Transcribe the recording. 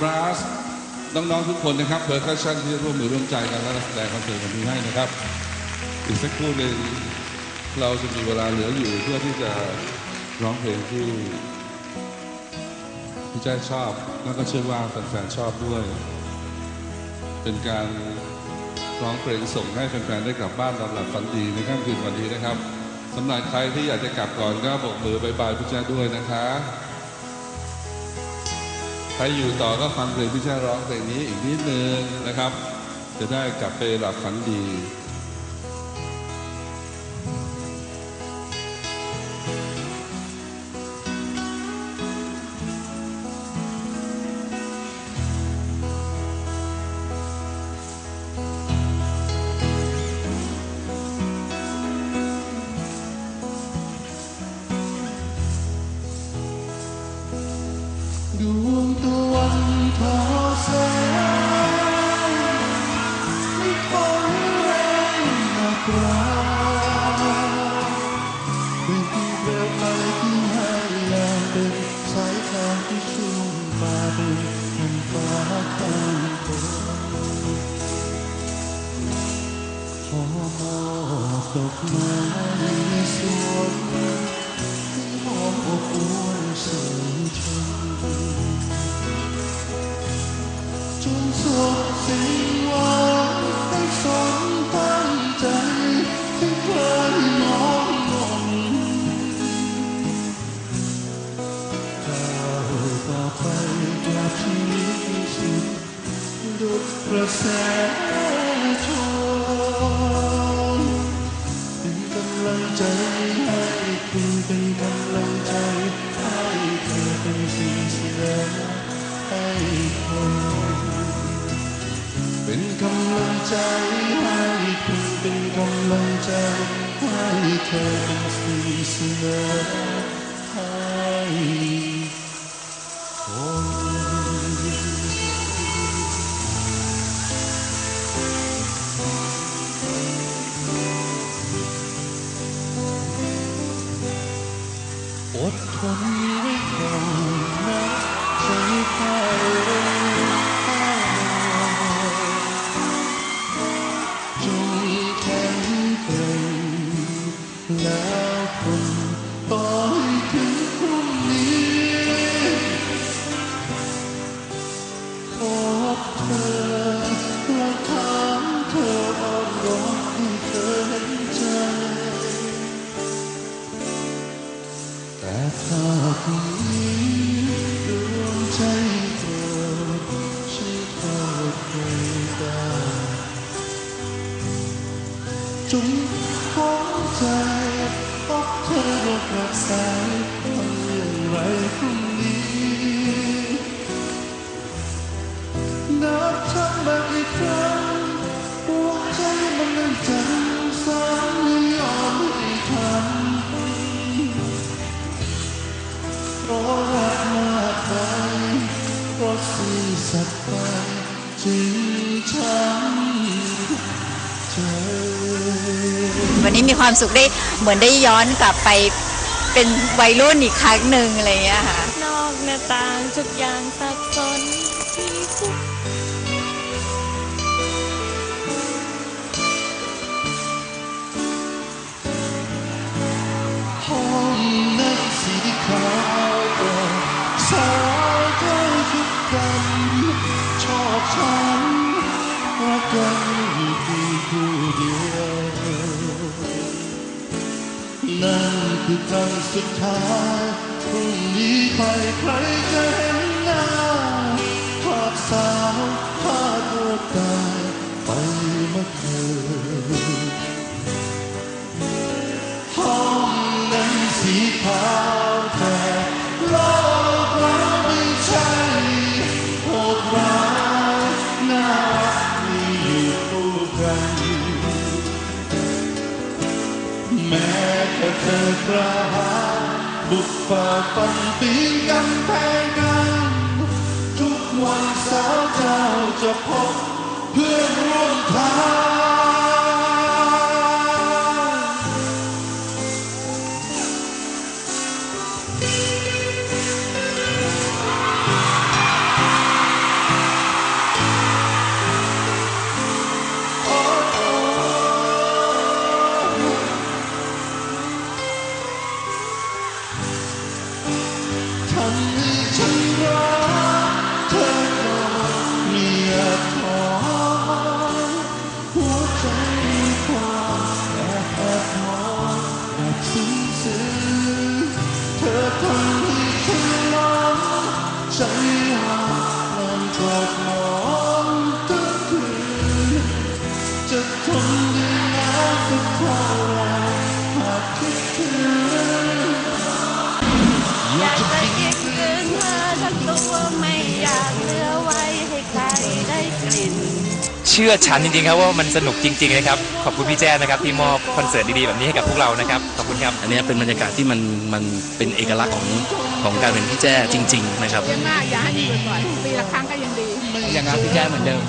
บราสน้องๆทุกคนนะครับเพอร์คัชชันที่ร่วมมือร่วมใจกันและแสดงคอนเสิร์ตวันนี้ให้นะครับ อีกสักครู่หนึ่งเราจะมีเวลาเหลืออยู่เพื่อที่จะร้องเพลงที่พี่แจ้ชอบแล้วก็เชื่อว่าแฟนๆชอบด้วย เป็นการร้องเพลงส่งให้แฟนๆได้กลับบ้านนอนหลับฝันดีในค่ำคืนวันนี้นะครับสำหรับใครที่อยากจะกลับก่อนก็บอกมือบายบายพี่แจ้ด้วยนะคะ ใครอยู่ต่อก็ฟังเพลงพี่ชาร้องเพลงนี้อีกนิดนึงนะครับ จะได้กลับไปหลับฝันดี แรงสายทางที่ชุ่มมาด้วยบนฟ้าข้างบนขอมอบดอกไม้ กระแสชนเป็นกำลังใจให้คุณเป็นกำลังใจให้เธอเป็นสิ่งแสดงให้คนเป็นกำลังใจให้คุณเป็นกำลังใจให้เธอเป็นสิ่งเสน อดทนไว้ก่อนนะใจข้าเร็วข้าจงแข็งแกร่งและ ทำอย่างไรพรุ่งนี้นับชักมาอีกครั้งหัวใจมันเลยจังสางไม่ยอมให้ทันเพราะรักมากไปเพราะซื่อสัตย์ไปจึงช้ำใจวันนี้มีความสุขได้เหมือนได้ย้อนกลับไป เป็นวัยรุ่นอีกครั้งหนึ่งอะไรอย่างเงี้ยค่ะ นอกหน้าต่างทุกอย่างสับสนที่คุก คือครั้งสุดท้ายพรุ่งนี้ใครใครจะเห็นหน้าภาพสาวภาพตัวตายไปเมื่อคืนห้องนั้นสีขาว กระหาบุกฝ่าฟันปีนกำแพงกัน ทุกวันสาวเจ้าจะพบเพื่อนร่วมทาง love you. ชื่อฉันจริงๆครับว่ามันสนุกจริงๆนะครับขอบคุณพี่แจ้นะครับที่มอบคอนเสิร์ตดีๆแบบนี้ให้กับพวกเรานะครับขอบคุณครับอันนี้เป็นบรรยากาศที่มันมันเป็นเอกลักษณ์ของของการเป็นพี่แจ้จริง ๆ นะครับเยอะมากอย่าให้มีบ่อยๆปีละครั้งก็ยังดีอย่างรักพี่แจ้เหมือนเดิม